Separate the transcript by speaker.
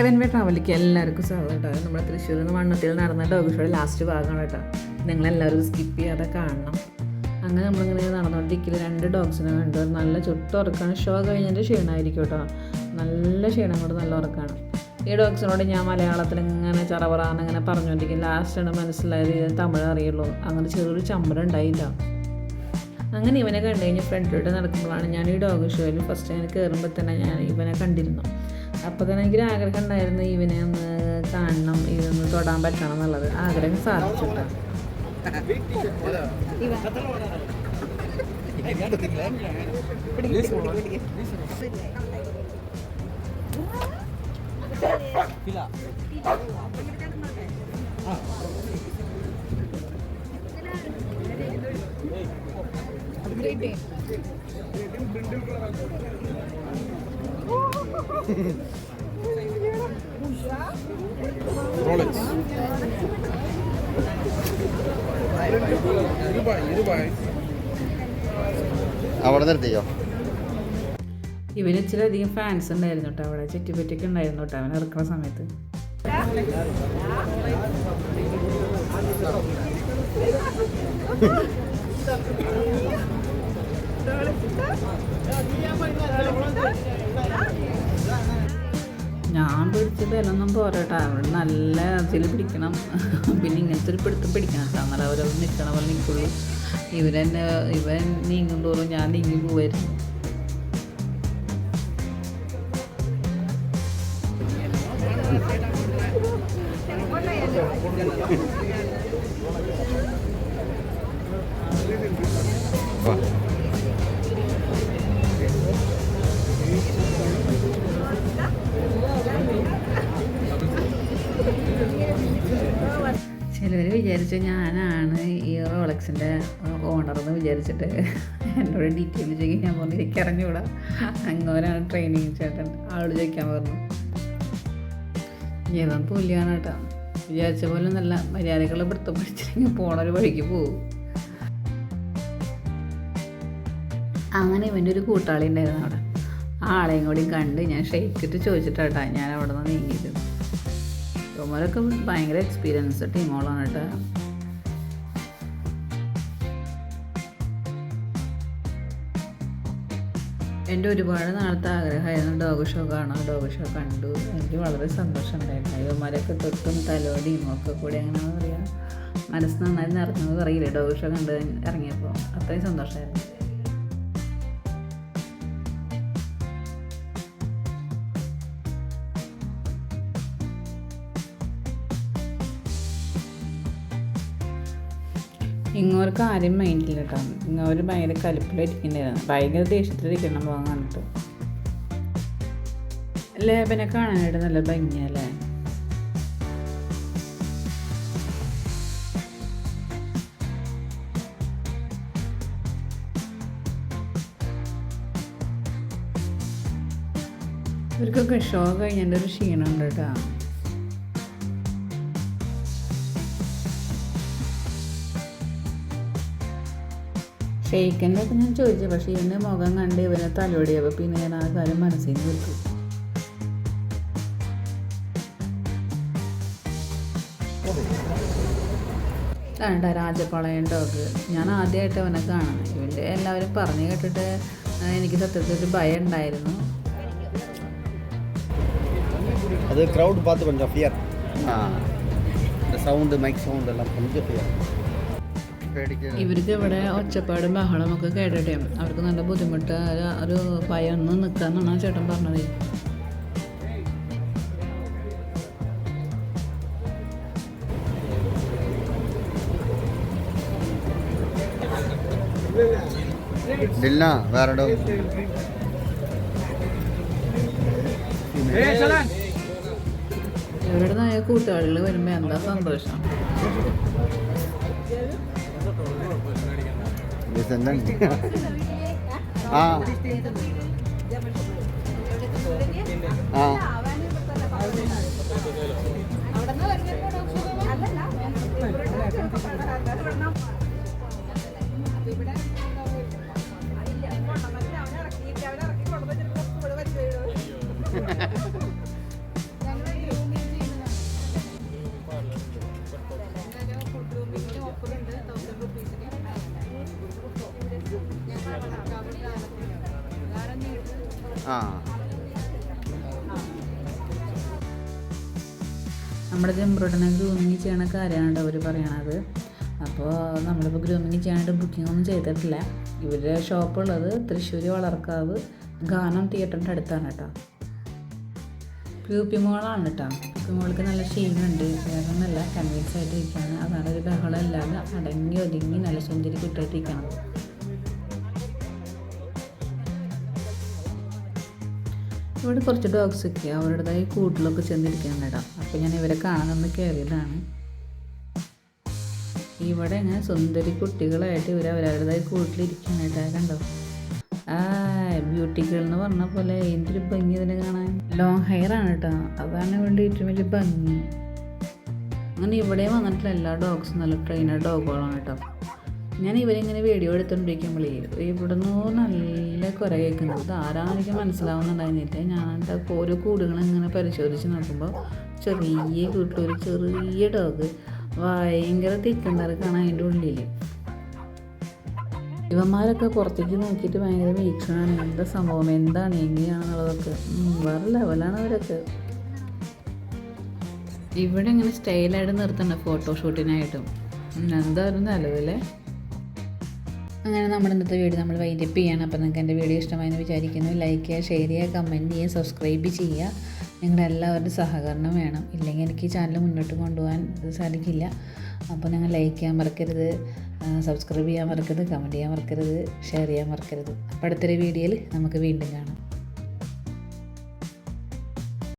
Speaker 1: Heaven വേ ട്രാവലിക്ക് എല്ലാവർക്കും സ്വാഗതം കേട്ടോ. നമ്മുടെ തൃശ്ശൂരിൽ നിന്ന് വണ്ണത്തിൽ നടന്ന ഡോഗ് ഷോയുടെ ലാസ്റ്റ് ഭാഗമാണ് കേട്ടോ. നിങ്ങളെല്ലാവരും സ്കിപ്പ് ചെയ്യാതെ കാണണം. അങ്ങനെ നമ്മളിങ്ങനെ നടന്നുകൊണ്ടിരിക്കില്ല രണ്ട് ഡോഗ്സിനെ കണ്ടു. നല്ല ചുട്ടുറക്കാണ് ഷോ കഴിഞ്ഞതിന്റെ ക്ഷീണമായിരിക്കും കേട്ടോ. നല്ല ക്ഷീണം കൊണ്ട് നല്ല ഉറക്കാണ് ഈ ഡോഗ്സിനോട് ഞാൻ മലയാളത്തിൽ ഇങ്ങനെ ചറപറാന്ന് ഇങ്ങനെ പറഞ്ഞുകൊണ്ടിരിക്കും ലാസ്റ്റാണ് മനസ്സിലായത്. ഇത് തമിഴ് അറിയുള്ളൂ. അങ്ങനെ ചെറിയൊരു ചമ്പരം ഉണ്ടായില്ല. അങ്ങനെ ഇവനെ കണ്ടു കഴിഞ്ഞ് ഫ്രണ്ടിലോട്ട് നടക്കുമ്പോഴാണ് ഞാൻ ഈ ഡോഗ് ഷോയിൽ ഫസ്റ്റ് ഞാൻ കയറുമ്പോൾ തന്നെ ഞാൻ ഇവനെ കണ്ടിരുന്നു അപ്പോൾ തന്നെ എനിക്കൊരു ആഗ്രഹം ഉണ്ടായിരുന്നു ഇവനെ ഒന്ന് കാണണം ഇതൊന്ന് തൊടാൻ പറ്റണം എന്നുള്ളത്. ആഗ്രഹം സാധിച്ചു കേട്ടോ
Speaker 2: റോളക്സ്
Speaker 3: അവിടെ നിർത്തിയോ
Speaker 1: ഇവന് ഇച്ചിരി അധികം ഫാൻസ് ഉണ്ടായിരുന്നു കേട്ടോ അവിടെ. ചുറ്റിപ്പറ്റിയൊക്കെ ഉണ്ടായിരുന്നു കേട്ടോ അവൻ ഇറക്കുന്ന സമയത്ത്. ഞാൻ പിടിച്ച ബലമൊന്നും പോരാട്ടോ. അവിടെ നല്ല ഇതിൽ പിടിക്കണം. പിന്നെ ഇങ്ങനത്തെ ഒരു പിടുത്തം പിടിക്കണം കേട്ടോ. എന്നാലും അവരത് നിൽക്കണ പോലെ നിൽക്കുള്ളൂ ഇവരെന്നെ ഇവൻ നീങ്ങും തോറും ഞാൻ നീങ്ങി പോവായിരുന്നു
Speaker 3: വാ.
Speaker 1: വിചാരിച്ചു ഞാനാണ് ഈ റോളക്സിന്റെ ഓണർ എന്ന് വിചാരിച്ചിട്ട് എന്നോട് ഡീറ്റെയിൽ ചോദിക്കാൻ ഞാൻ പറഞ്ഞു എനിക്ക് അറിഞ്ഞുകൂടാ അങ്ങോരാണ് ട്രെയിനിങ് ചേട്ടൻ ആളോട് ചോദിക്കാൻ പറഞ്ഞു. ഏതാണ് പുല്ലിയാണ് കേട്ടോ. വിചാരിച്ച പോലെ നല്ല മര്യാദകൾ വൃത്തം പിടിച്ചില്ലെങ്കിൽ പോണൊരു വഴിക്ക് പോകും അങ്ങനെ ഇവന്റെ ഒരു കൂട്ടാളി ഉണ്ടായിരുന്നു അവിടെ. ആളെയും കൂടി കണ്ട് ഞാൻ ഷെയ്ക്കിട്ട് ചോദിച്ചിട്ടാട്ടാ ഞാൻ അവിടെ നിന്ന് നീങ്ങിയത്. ഇവന്മാരൊക്കെ ഭയങ്കര എക്സ്പീരിയൻസ് ടീമുകളാണ് കേട്ടോ. എന്റെ ഒരുപാട് നാളത്തെ ആഗ്രഹമായിരുന്നു ഡോഗ് ഷോ കാണാം ഡോഗ് ഷോ കണ്ടു. എനിക്ക് വളരെ സന്തോഷം ഉണ്ടായിരുന്നു ഇവന്മാരൊക്കെ തൊട്ടും തലോടിയും ഒക്കെ കൂടി അങ്ങനെ പറയാം മനസ്സ് നന്നായി നിറഞ്ഞത് അറിയില്ല? ഡോഗ് ഷോ കണ്ട് ഇറങ്ങിയപ്പോൾ. അത്രയും സന്തോഷമായിരുന്നു. ഇങ്ങോർക്ക് ആരും മൈൻഡില്ല കേട്ടോ ഇങ്ങോർ ഭയങ്കര കലിപ്പിലിരിക്കണ്ടായിരുന്നു ഭയങ്കര ദേഷ്യത്തിലിരിക്കണം പോകാൻ കണ്ടിട്ട്. ലേബനെ കാണാനായിട്ട് നല്ല ഭംഗിയല്ലേ? ഇവർക്കൊക്കെ ഷോ കഴിഞ്ഞിട്ട് ഒരു ക്ഷീണമുണ്ട് കേട്ടോ ഷെയ്ഖിന്റെയൊക്കെ ഞാൻ ചോദിച്ചു പക്ഷേ ഇവന്റെ മുഖം കണ്ട് ഇവനെ തലോടിയപ്പോൾ പിന്നെ ഞാൻ ആ കാര്യം മനസ്സിൽ നിന്ന് വിട്ടു. കണ്ട രാജപ്പളയൻ ഡോഗ് ഞാൻ ആദ്യമായിട്ട് അവനെ കാണുന്നത് ഇവന്റെ എല്ലാവരും പറഞ്ഞു കേട്ടിട്ട് എനിക്ക് സത്യത്തിൽ ഒരു ഭയം ഉണ്ടായിരുന്നു.
Speaker 3: അത് ക്രൗഡ് പാത്ത് കൊഞ്ചം ഫിയർ സൗണ്ട് മൈക്ക് സൗണ്ട് എല്ലാം കൊഞ്ചം ഫിയർ
Speaker 1: ഇവർക്ക് ഇവിടെ ഒച്ചപ്പാടും ബഹളമൊക്കെ കേട്ടിട്ടേ. അവർക്ക് നല്ല ബുദ്ധിമുട്ട്. ഒരു ഭയന്ന് നിൽക്കാന്നാണ് ചേട്ടൻ പറഞ്ഞത്.
Speaker 3: ദിൽന വേറെ
Speaker 1: ഏ നായ കൂട്ടുകാരികൾ വരുമ്പോൾ എന്താ സന്തോഷം.
Speaker 3: ആ ആ ആ
Speaker 1: നമ്മുടെ ചെമ്പ്രോട്ടനെ ഗ്രൂമിങ് ചെയ്യണ കാര്യമാണ് അവർ പറയണത്. അപ്പോൾ നമ്മളിപ്പോൾ ഗ്രൂമിങ് ചെയ്യാനായിട്ട് ബുക്കിംഗ് ഒന്നും ചെയ്തിട്ടില്ല. ഇവരുടെ ഷോപ്പുള്ളത് തൃശ്ശൂർ വളർക്കാവ് ഗാനം തിയേറ്ററിന്റെ അടുത്താണ് കേട്ടോ. പ്യൂപ്പി മോളാണ് കേട്ടോ. പ്യൂപ്പി മോൾക്ക് നല്ല ക്ഷീണമുണ്ട് വേറെ നല്ല കൺവീൻസ് ആയിട്ട് ഇരിക്കുകയാണ് അതാണ് ഒരു ബഹളം ഇല്ലാതെ അടങ്ങി ഒതുങ്ങി നല്ല സുന്ദരി കുട്ടിയായിട്ടിരിക്കണം. ഇവിടെ കുറച്ച് ഡോഗ്സൊക്കെ അവരുടേതായി കൂട്ടിലൊക്കെ ചെന്നിരിക്കാൻ കേട്ടോ അപ്പോൾ ഞാൻ ഇവരെ കാണാനൊന്ന് കയറിയതാണ് ഇവിടെ ഇങ്ങനെ സുന്ദരി കുട്ടികളായിട്ട് ഇവർ അവരവരുടേതായി കൂട്ടിലിരിക്കുന്ന കേട്ടോ കണ്ടോ? ആ ബ്യൂട്ടികൾ എന്ന് പറഞ്ഞ പോലെ എന്തൊരു ഭംഗി ഇതിനെ കാണാൻ. ലോങ് ഹെയർ ആണ് കേട്ടോ അതാണ് ഇവിടെ ഏറ്റവും വലിയ ഭംഗി. അങ്ങനെ ഇവിടെ വന്നിട്ടുള്ള എല്ലാ ഡോഗ്സും നല്ല ട്രെയിനർ ഡോഗുകളാണ് കേട്ടോ ഞാൻ ഇവരിങ്ങനെ വീഡിയോ എടുത്തുകൊണ്ടിരിക്കുമ്പോഴേ നിന്ന് നല്ല കുറേ കേൾക്കുന്നത് ആരാണെന്ന് എനിക്ക് മനസ്സിലാവുന്നുണ്ടായിരുന്നില്ല ഞാൻ ഓരോ കൂടുകൾ ഇങ്ങനെ പരിശോധിച്ച് നോക്കുമ്പോൾ ചെറിയ കൂട്ടിലൊരു ചെറിയ ഡോഗ് ഭയങ്കര തിക്കുണ്ടാർക്കാണ് അതിന്റെ ഉള്ളിൽ ഇവന്മാരൊക്കെ പുറത്തേക്ക് നോക്കിയിട്ട് ഭയങ്കര വീക്ഷണമാണ് എന്താ സംഭവം? എന്താണ്? എങ്ങനെയാണെന്നുള്ളതൊക്കെ വേറെ ലെവലാണ് അവരൊക്കെ. ഇവിടെ ഇങ്ങനെ സ്റ്റൈലായിട്ട് നിർത്തണ്ട ഫോട്ടോഷൂട്ടിനായിട്ടും എന്തായാലും നിലവിലെ? അങ്ങനെ നമ്മുടെ ഇന്നത്തെ വീഡിയോ നമ്മൾ വൈൻഡപ്പ് ചെയ്യണം. അപ്പോൾ നിങ്ങൾക്ക് എന്റെ വീഡിയോ ഇഷ്ടമായെന്ന് വിചാരിക്കുന്നു. ലൈക്ക് ചെയ്യുക ഷെയർ ചെയ്യുക കമന്റ് ചെയ്യുക സബ്സ്ക്രൈബ് ചെയ്യുക. നിങ്ങളുടെ എല്ലാവരുടെയും സഹകരണം വേണം. ഇല്ലെങ്കിൽ എനിക്ക് ഈ ചാനൽ മുന്നോട്ട് കൊണ്ടുപോകാൻ സാധിക്കില്ല. അപ്പോൾ നിങ്ങൾ ലൈക്ക് ചെയ്യാൻ മറക്കരുത്. സബ്സ്ക്രൈബ് ചെയ്യാൻ മറക്കരുത്. കമന്റ് ചെയ്യാൻ മറക്കരുത്. ഷെയർ ചെയ്യാൻ മറക്കരുത്. അപ്പോൾ അടുത്തൊരു വീഡിയോയിൽ നമുക്ക് വീണ്ടും കാണാം.